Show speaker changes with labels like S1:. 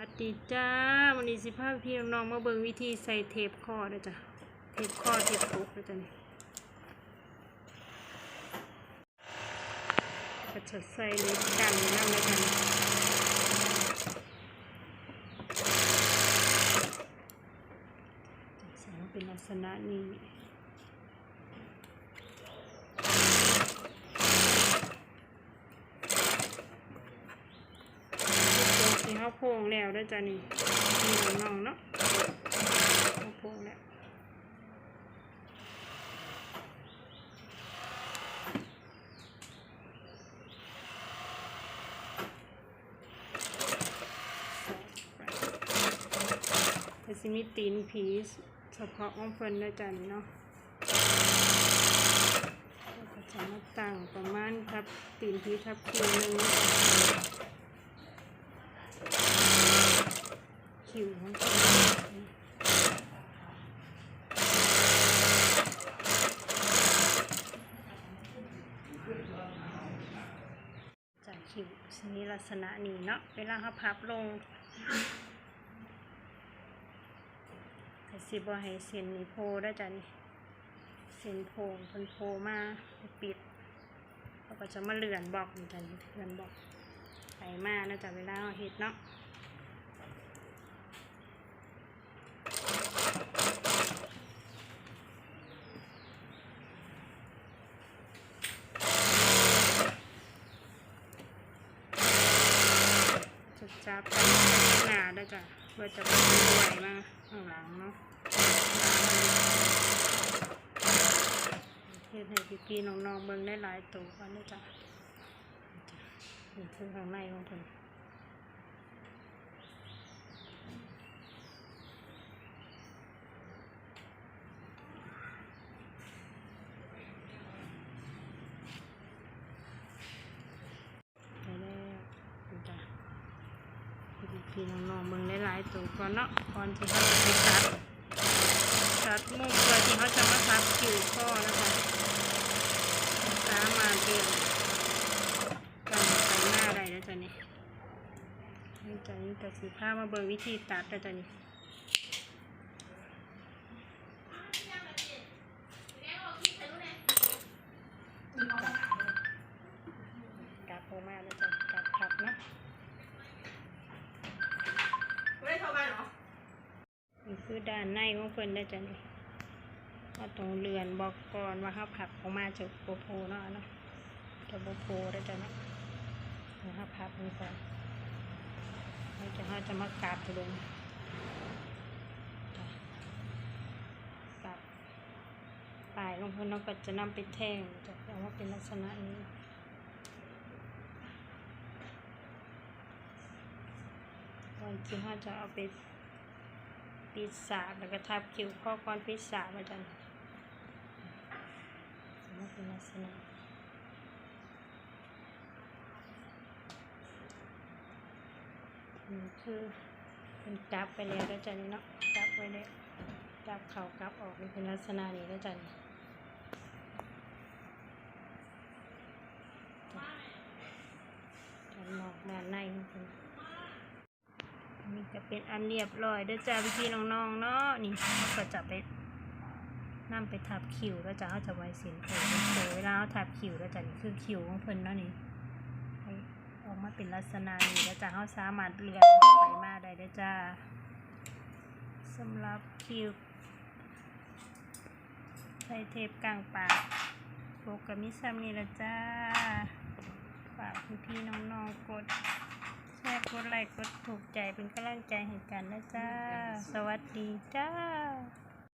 S1: วัสดีจ้าวันนี้สิพาพี่น้องมาเบิ่งวิธีใส่เทปข้อเด้อจ้ะเทปข้อเทปปุกเด้อจ้ะนี่ก็จะใส่เล็กกันนั่นเลยจ้ะนี่จะใส่เป็นลักษณะนี้ สีข้าว โพงแล้วเด้วยจ้ะนี่มีน้องเนาะข้าวโพงแล้วก็สิมีตีนผีเฉพาะของเพิ่นเด้จ้ะนี่เนาะแล้วก็จะมาตั้งประมาณทับตีนผีทับคิวหนึ่ง คิวของเขาจากคิวนี้ลักษณะนี้เนาะเวลาเขาพับลงก็สิบ่ให้เส้นนี้โพได้จ้ะนี่เส้นโพงเพิ่นโพมาปิดแล้วก็จะมาเลื่อนบอกนี่จ้ะนี่เลื่อนบอกไปมานะจ๊ะเวลาเราเฮ็ดเนาะ จะจับไปหน้าได้จ้ะเพื่อจะไปไหวมาข้างหลังเนาะเฮ็ดให้พี่ๆน้องๆเบิ่งได้หลายตัวกันนะจ้ะนี่คือข้างในของเพิ่นได้แล้วนี่จ้ะ พี่น้องๆเบิ่งหลายๆตัวก่อนเนาะก่อนที่เขาจะไปตัดตัดมุมเพื่อที่เขาจะมาทับคิวข้อนะคะสามารถเดินกันไปหน้าได้แล้วจ้ะนี่นี่จ้ะนี่แต่สีผ้ามาเบิ่งวิธีตัดแล้วจ้ะนี่ คือด้านในของเพิ่นได้จ้ะนี่ว่าตรงเรือนบอกก่อนว่าเขาผักออกมาจากโปโพเนาะเนาะจากโปโพได้จ้ะเนาะแล้วเขาพับนี่ก่อนแล้วจะเขาจะมากราบลงกราบปลายของเพิ่นเราก็จะนำไปแท่งจะเอามาเป็นลักษณะนี้ก่อนที่เขาจะเอาไป ปีศาจแล้วก็ทับคิวข้อก้อนปีศาจมาจันมันเป็นลักษณะนี่คือเป็นกลับไปแล้วแล้วจันเนาะกลับไว้แล้วกลับเข่ากลับออกนี่เป็นลักษณะนี้แล้วจันจันมองด้านในของคุณ นี่ก็ เป็นอันเรียบร้อยเด้อจ้าพี่ๆน้องๆเนาะนี่เราก็จะไปนํไปทับคิวแล้วจ้าเขาจะไว้เสียนโผล่โผล่เวลาเขาทับคิวแล้วจ้ะนี่คือคิวของเพิ่นเนาะนี่ให้ออกมาเป็นลักษณะนี้แล้วจ้าเขาสามารถเลือนไปมาได้เด้อจ้าสำหรับคิวใส่เทปกลางปากโปรกามิซัมนี่ละจ้าฝากพี่ๆน้องๆกด ร์ กดไลค์ กดถูกใจเป็นกำลังใจให้กันนะจ้า สวัสดีจ้า